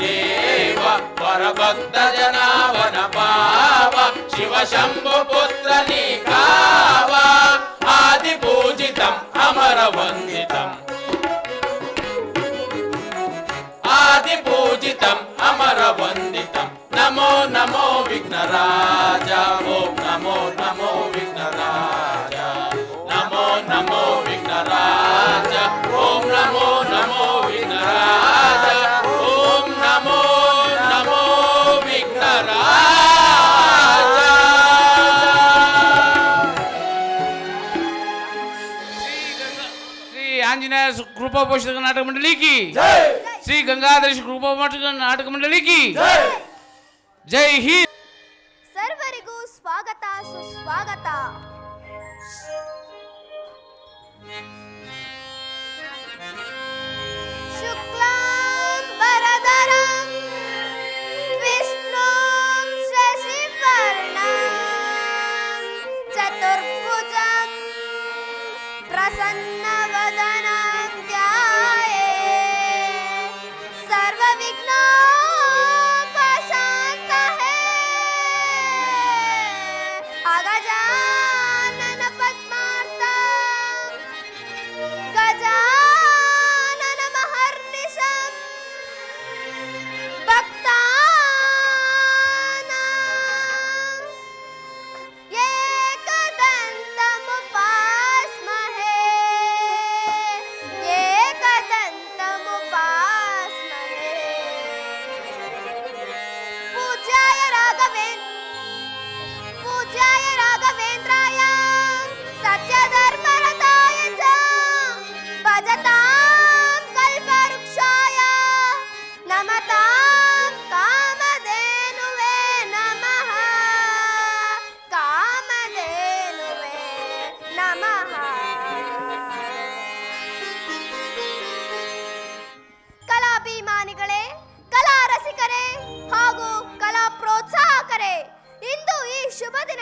దేవ వరభక్త జనావన పావ శివ శంభు పుత్ర నీకా कृपा पोषक नाटक मंडली की श्री गंगाधर कृपा पोषक नाटक मंडली की जय हिंद सर्वरिगू स्वागत सुस्वागत चतुर्भुज प्रसन्न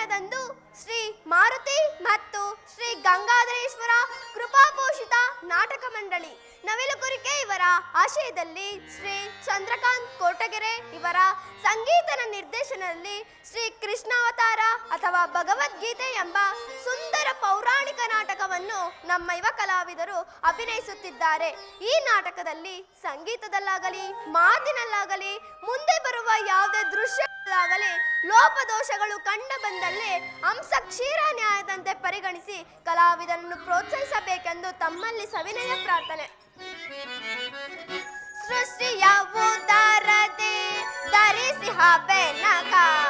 ದಿನದಂದು ಶ್ರೀ ಮಾರುತಿ ಮತ್ತು ಶ್ರೀ ಗಂಗಾಧರೇಶ್ವರ ಕೃಪಾಪೋಷಿತ ನಾಟಕ ಮಂಡಳಿ. ನವಿಲುಕುರಿಕೆ ಇವರ ಆಶಯದಲ್ಲಿ ಶ್ರೀ ಚಂದ್ರಕಾಂತ್ ಕೋಟಗೆರೆ ಇವರ ಸಂಗೀತನ ನಿರ್ದೇಶನದಲ್ಲಿ ಶ್ರೀ ಕೃಷ್ಣಾವತಾರ ಅಥವಾ ಭಗವದ್ಗೀತೆ ಎಂಬ ಸುಂದರ ಪೌರಾಣಿಕ ನಾಟಕವನ್ನು ನಮ್ಮ ಯುವ ಕಲಾವಿದರು ಅಭಿನಯಿಸುತ್ತಿದ್ದಾರೆ. ಈ ನಾಟಕದಲ್ಲಿ ಸಂಗೀತದಲ್ಲಾಗಲಿ, ಮಾತಿನಲ್ಲಾಗಲಿ ಮುಂದೆ ಬರುವ ಯಾವುದೇ ದೃಶ್ಯಗಳಾಗಲಿ ಲೋಪದೋಷಗಳು ಕಂಡು ಬಂದಲ್ಲಿ ಅಂಶ ಕ್ಷೀರ ನ್ಯಾಯದಂತೆ ಪರಿಗಣಿಸಿ ಕಲಾವಿದರನ್ನು ಪ್ರೋತ್ಸಾಹಿಸಬೇಕೆಂದು ತಮ್ಮಲ್ಲಿ ಸವಿನಯ ಪ್ರಾರ್ಥನೆ. ಸೃಷ್ಟಿಯ ಧರಿಸಿ ಹಬೆ ನಮ್ಮನು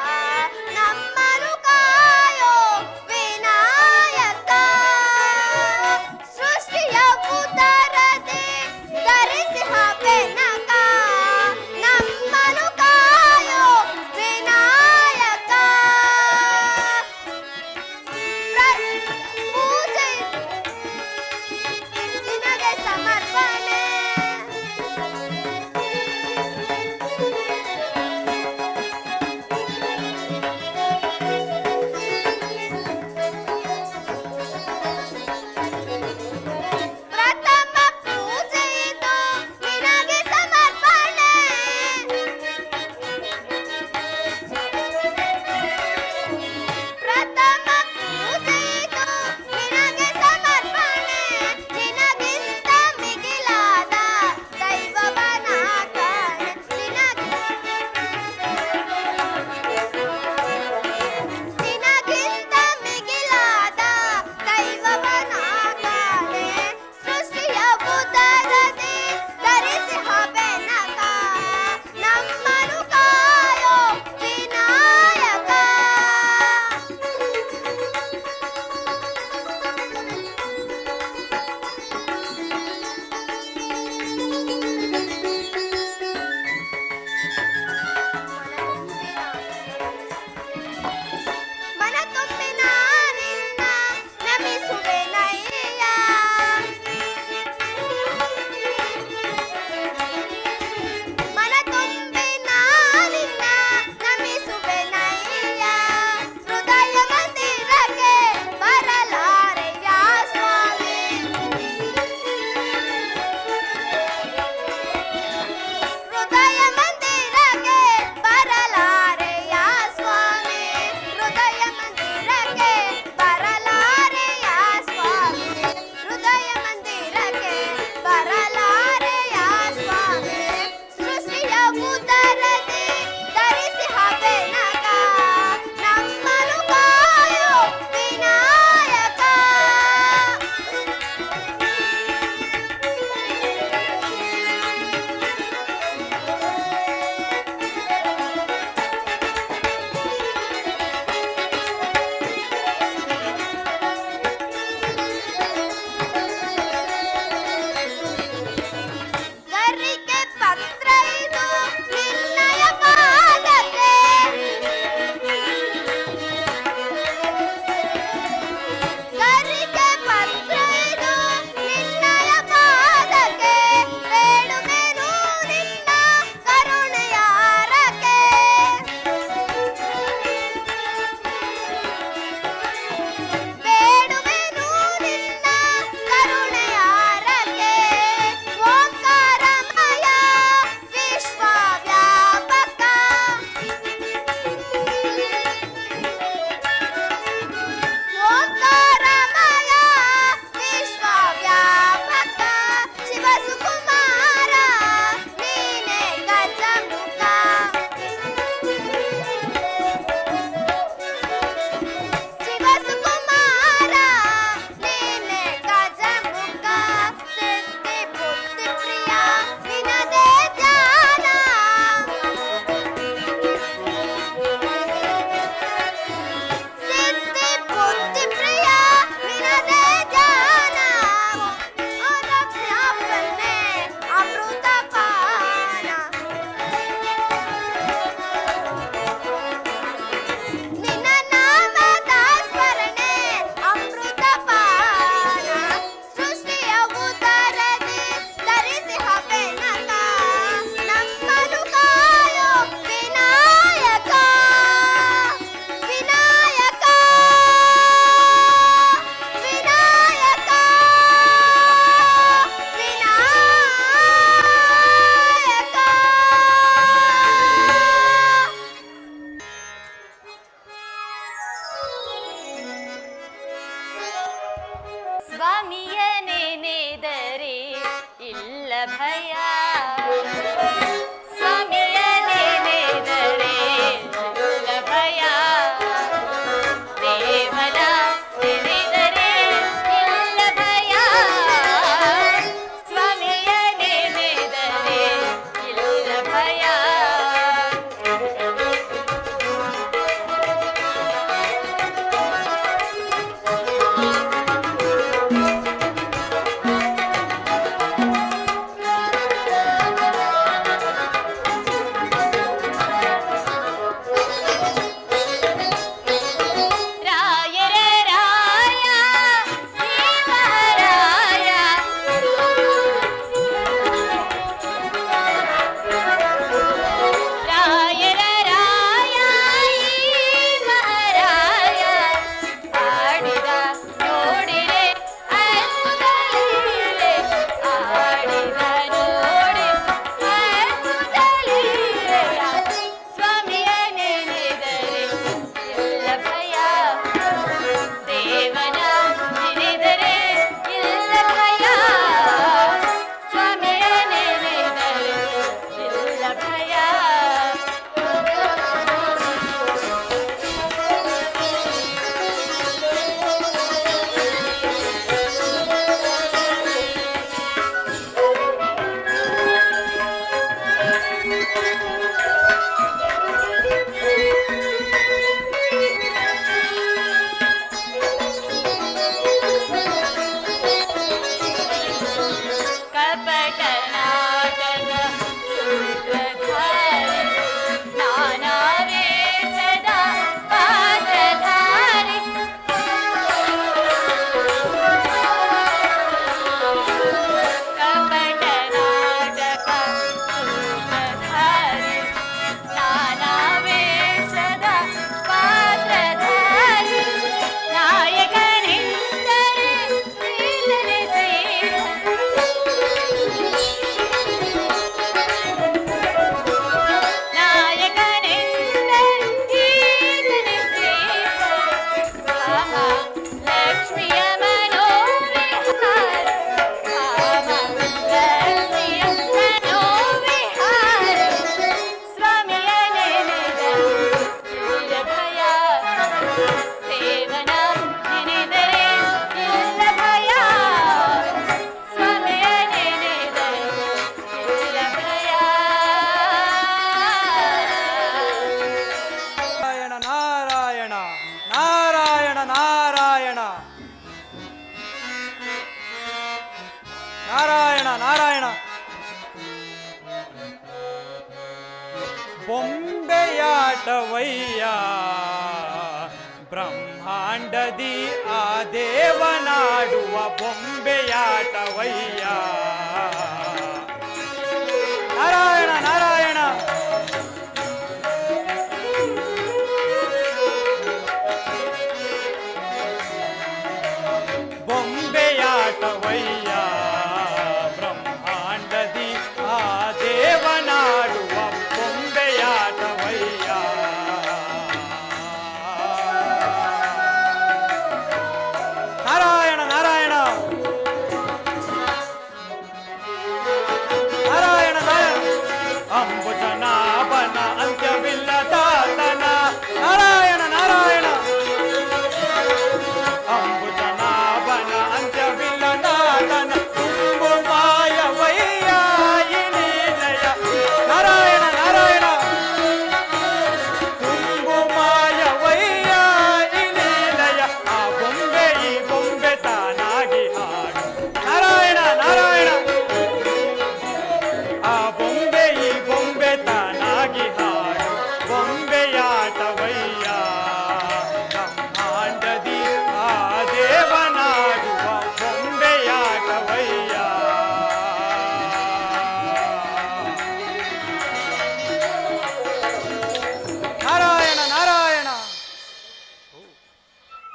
வைய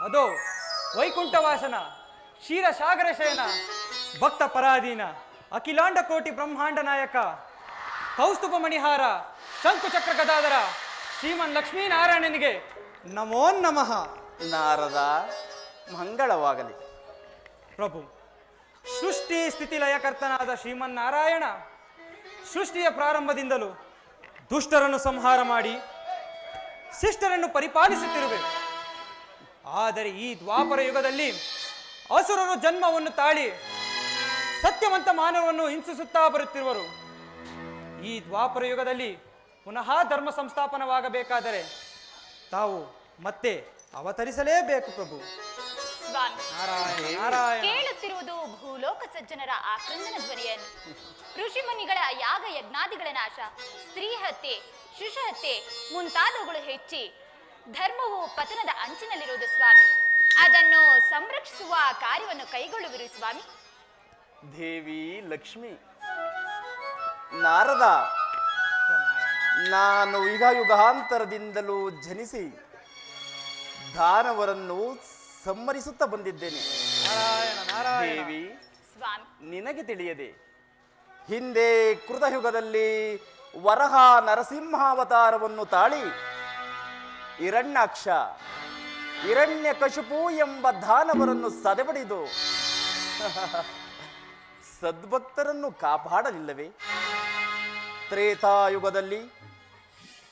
ಅದು ವೈಕುಂಠವಾಸನ ಕ್ಷೀರಸಾಗರ ಶಯನ ಭಕ್ತ ಪರಾಧೀನ ಅಖಿಲಾಂಡ ಕೋಟಿ ಬ್ರಹ್ಮಾಂಡ ನಾಯಕ ಕೌಸ್ತುಭ ಮಣಿಹಾರ ಶಂಕುಚಕ್ರ ಗದಾಧರ ಶ್ರೀಮನ್ ಲಕ್ಷ್ಮೀನಾರಾಯಣನಿಗೆ ನಮೋ ನಮಃ. ನಾರದ ಮಂಗಳವಾಗಲಿ. ಪ್ರಭು ಸೃಷ್ಟಿ ಸ್ಥಿತಿ ಲಯಕರ್ತನಾದ ಶ್ರೀಮನ್ನಾರಾಯಣ ಸೃಷ್ಟಿಯ ಪ್ರಾರಂಭದಿಂದಲೂ ದುಷ್ಟರನ್ನು ಸಂಹಾರ ಮಾಡಿ ಶಿಷ್ಟರನ್ನು ಪರಿಪಾಲಿಸುತ್ತಿರುವೆ. ಆದರೆ ಈ ದ್ವಾಪರ ಯುಗದಲ್ಲಿ ಅಸುರರು ಜನ್ಮವನ್ನು ತಾಳಿ ಸತ್ಯವಂತ ಮಾನವನ್ನು ಹಿಂಸಿಸುತ್ತಾ ಬರುತ್ತಿರುವರು. ಈ ದ್ವಾಪರ ಯುಗದಲ್ಲಿ ಪುನಃ ಧರ್ಮ ಸಂಸ್ಥಾಪನವಾಗಬೇಕಾದರೆ ತಾವು ಮತ್ತೆ ಅವತರಿಸಲೇಬೇಕು ಪ್ರಭು. ಕೇಳುತ್ತಿರುವುದು ಭೂಲೋಕ ಸಜ್ಜನರ ಆಕ್ರಂದನ ಧ್ವನಿಯನ್ನು. ಋಷಿಮುನಿಗಳ ಯಾಗ ಯಜ್ಞಾದಿಗಳ ನಾಶ. ಸ್ತ್ರೀ ಹತ್ಯೆ ಶಿಶು ಹತ್ಯೆ ಮುಂತಾದವುಗಳು ಹೆಚ್ಚಿ ಧರ್ಮವು ಪತನದ ಅಂಚಿನಲ್ಲಿರುವುದು ಸ್ವಾಮಿ. ಅದನ್ನು ಸಂರಕ್ಷಿಸುವ ಕಾರ್ಯವನ್ನು ಕೈಗೊಳ್ಳುವಿರು ಸ್ವಾಮಿ. ದೇವಿ ಲಕ್ಷ್ಮಿ ನಾರದ ನಾನು ಯುಗ ಯುಗಾಂತರದಿಂದಲೂ ಜನಿಸಿ ದಾನವರನ್ನು ಸಂಹರಿಸುತ್ತಾ ಬಂದಿದ್ದೇನೆ. ನಾರಾಯಣ ನಾರಾಯಣ. ದೇವಿ ಸ್ವಾಮಿ. ನಿನಗೆ ತಿಳಿಯದೆ ಹಿಂದೆ ಕೃತಯುಗದಲ್ಲಿ ವರಹ ನರಸಿಂಹಾವತಾರವನ್ನು ತಾಳಿ ಹಿರಣ್ಯಾಕ್ಷ. ಹಿರಣ್ಯ ಕಶುಪು ಎಂಬ ದಾನವರನ್ನು ಸದೆಬಡಿದು. ಸದ್ಭಕ್ತರನ್ನು ಕಾಪಾಡಲಿಲ್ಲವೇ? ತ್ರೇತಾಯುಗದಲ್ಲಿ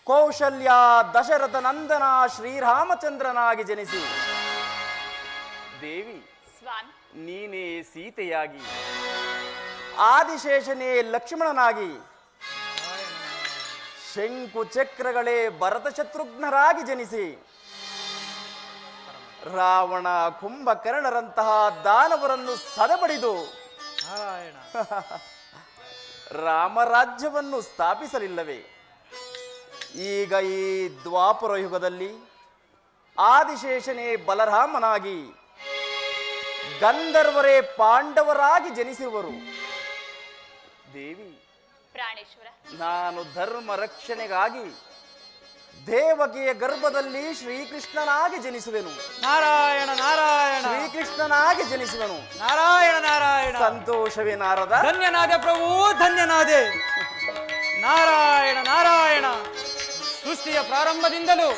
ಕೌಶಲ್ಯ ದಶರಥ ನಂದನ ಶ್ರೀರಾಮಚಂದ್ರನಾಗಿ ಜನಿಸಿ. ದೇವಿ ಸ್ವಾಮಿ. ನೀನೇ ಸೀತೆಯಾಗಿ. ಆದಿಶೇಷನೇ ಲಕ್ಷ್ಮಣನಾಗಿ. ಶಂಕು ಚಕ್ರಗಳೇ ಭರತ ಶತ್ರುಘ್ನರಾಗಿ ಜನಿಸಿ. ರಾವಣ ಕುಂಭಕರ್ಣರಂತಹ ದಾನವರನ್ನು ಸದಬಡಿದು. ರಾಮರಾಜ್ಯವನ್ನು ಸ್ಥಾಪಿಸಲಿಲ್ಲವೇ? ಈಗ ಈ ದ್ವಾಪರ ಯುಗದಲ್ಲಿ ಆದಿಶೇಷನೇ ಬಲರಾಮನಾಗಿ ಗಂಧರ್ವರೇ ಪಾಂಡವರಾಗಿ ಜನಿಸಿರುವರು. ದೇವಿ ಪ್ರಾಣೇಶ್ವರ. ನಾನು ಧರ್ಮ ರಕ್ಷಣೆಗಾಗಿ ದೇವಕಿಯ ಗರ್ಭದಲ್ಲಿ ಶ್ರೀಕೃಷ್ಣನಾಗಿ ಜನಿಸುವೆನು. ನಾರಾಯಣ ನಾರಾಯಣ. ಶ್ರೀಕೃಷ್ಣನಾಗಿ ಜನಿಸುವೆನು. ನಾರಾಯಣ ನಾರಾಯಣ. ಸಂತೋಷವೇ ನಾರದ. ಧನ್ಯನಾದೆ ಪ್ರಭು ಧನ್ಯನಾದೆ. ನಾರಾಯಣ ನಾರಾಯಣ. ಸೃಷ್ಟಿಯ ಪ್ರಾರಂಭದಿಂದಲೂ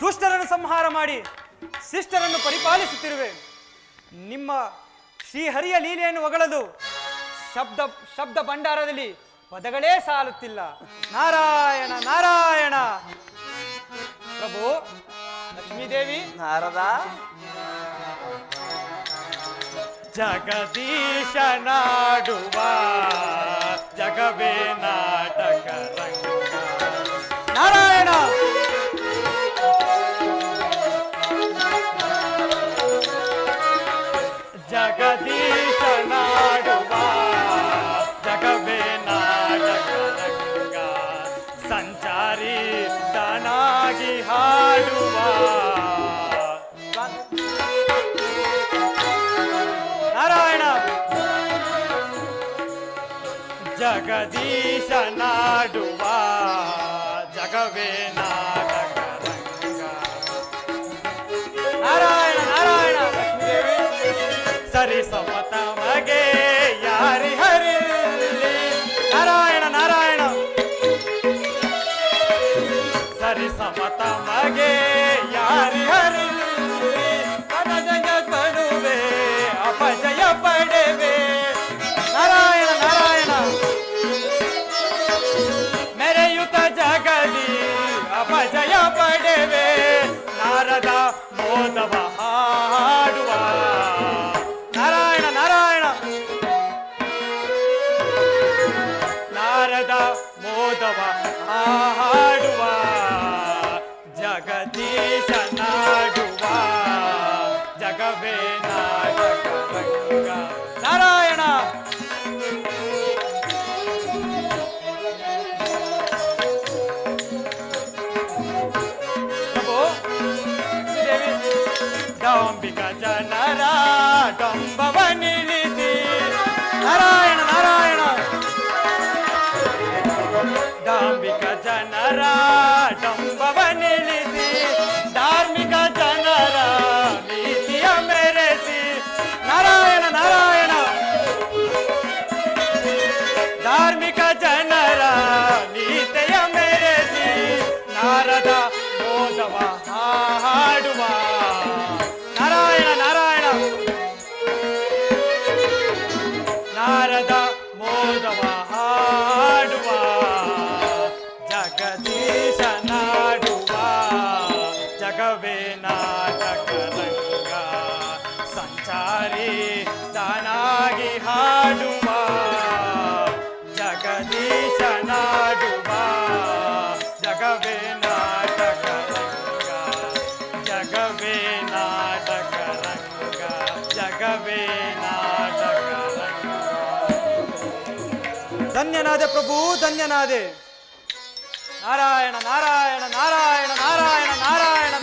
ದುಷ್ಟರನ್ನು ಸಂಹಾರ ಮಾಡಿ ಶಿಷ್ಟರನ್ನು ಪರಿಪಾಲಿಸುತ್ತಿರುವೆ. ನಿಮ್ಮ ಶ್ರೀಹರಿಯ ಲೀಲೆಯನ್ನು ಒಗಳದು ಶಬ್ದ ಶಬ್ದ ಭಂಡಾರದಲ್ಲಿ ಪದಗಳೇ ಸಾಲುತ್ತಿಲ್ಲ. ನಾರಾಯಣ ನಾರಾಯಣ. ಪ್ರಭು ಲಕ್ಷ್ಮೀದೇವಿ. ನಾರದ. ಜಗದೀಶನಾಡುವ ಜಗವೇ ನಾಟಕ ಹಾಡುವ ನಾರಾಯಣ ಜಗದೀಶನಾಡುವ ಜಗವೇ ನಾಟಕ ಜಗದಿ ಅಪಜಯ ಪಡೆವೆ. ನಾರದ ಮೋದವ ಹಾಡುವ. ನಾರಾಯಣ ನಾರಾಯಣ. ನಾರದ ಮೋದವ ಹಾಡುವ. ಜಗದೀಶ ನಾಡುವ. ಜಗವೇ ನಾಟಕ ಡಂಬವ ನಿಲ್ಲಿಸಿ ನಾರಾಯಣ ನಾರಾಯಣ ಡಾಂಬಿಕ ಜನರ ಡಂಬವ ಜಗದೀಶ ನಾಡುವ ಜಗವೇ ನಾಟಕ ರಂಗ ಜಗವೇ ನಾಟಕ ರಂಗ ಜಗವೇ ನಾಟಕ ರಂಗ ಧನ್ಯನಾದೆ ಪ್ರಭು ಧನ್ಯನಾದೆ ನಾರಾಯಣ ನಾರಾಯಣ ನಾರಾಯಣ ನಾರಾಯಣ ನಾರಾಯಣ